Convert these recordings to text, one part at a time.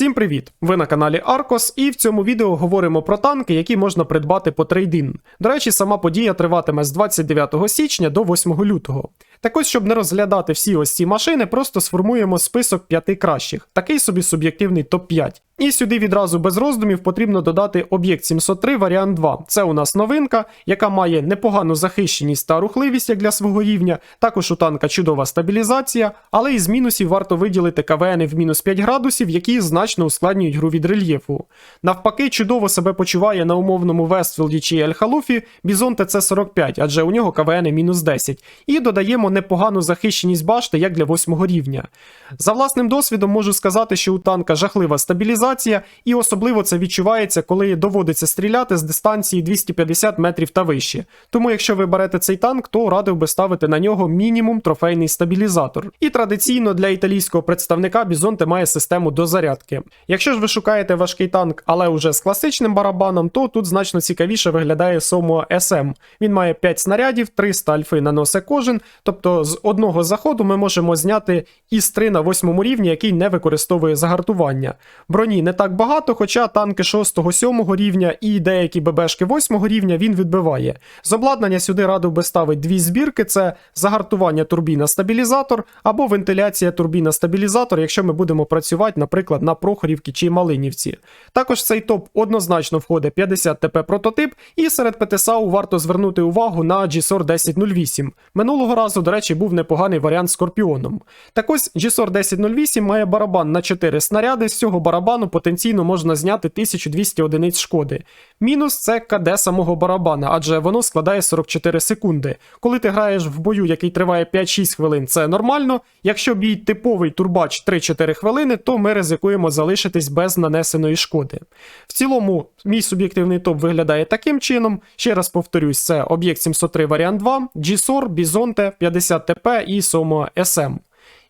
Всім привіт! Ви на каналі Аркос, і в цьому відео говоримо про танки, які можна придбати по трейдин. До речі, сама подія триватиме з 29 січня до 8 лютого. Так ось, щоб не розглядати всі ось ці машини, просто сформуємо список п'яти кращих, такий собі суб'єктивний топ-5. І сюди відразу без роздумів потрібно додати об'єкт 703 варіант 2. Це у нас новинка, яка має непогану захищеність та рухливість як для свого рівня. Також у танка чудова стабілізація, але із мінусів варто виділити КВН в мінус 5 градусів, які значно ускладнюють гру від рельєфу. Навпаки, чудово себе почуває на умовному Вестфілді чи Ель-Халуфі Бізон ТЦ-45, адже у нього КВН мінус 10. І додаємо непогану захищеність башти як для 8 рівня. За власним досвідом можу сказати, що у танка жахлива стабілізація, і особливо це відчувається, коли доводиться стріляти з дистанції 250 метрів та вище. Тому, якщо ви берете цей танк, то радив би ставити на нього мінімум трофейний стабілізатор. І традиційно для італійського представника Бізонте має систему дозарядки. Якщо ж ви шукаєте важкий танк, але уже з класичним барабаном, то тут значно цікавіше виглядає Somo SM. Він має 5 снарядів, 300 альфи наносить кожен, тобто з одного заходу ми можемо зняти ІС-3 на 8 рівні, який не використовує загартування. Броні не так багато, хоча танки 6-7 рівня і деякі ББшки 8 рівня він відбиває. З обладнання сюди радив би ставити дві збірки: це загартування турбіна стабілізатор або вентиляція турбіна стабілізатор, якщо ми будемо працювати, наприклад, на Прохорівці чи Малинівці. Також цей топ однозначно входить 50 ТП прототип, і серед ПТСАУ варто звернути увагу на GSOR 1008. Минулого разу, до речі, був непоганий варіант Скорпіоном. Так ось GSOR 1008 має барабан на 4 снаряди. З цього барабану потенційно можна зняти 1200 одиниць шкоди. Мінус це КД самого барабана, адже воно складає 44 секунди. Коли ти граєш в бою, який триває 5-6 хвилин, це нормально. Якщо бій типовий турбач 3-4 хвилини, то ми ризикуємо залишитись без нанесеної шкоди. В цілому, мій суб'єктивний топ виглядає таким чином. Ще раз повторюсь, це об'єкт 703 варіант 2, GSOR, Bizonte, 50 ТП і Somo SM.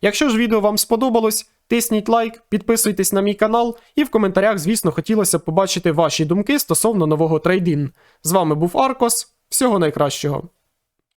Якщо ж відео вам сподобалось, тисніть лайк, підписуйтесь на мій канал, і в коментарях, звісно, хотілося б побачити ваші думки стосовно нового трейдин. З вами був Аркос. Всього найкращого.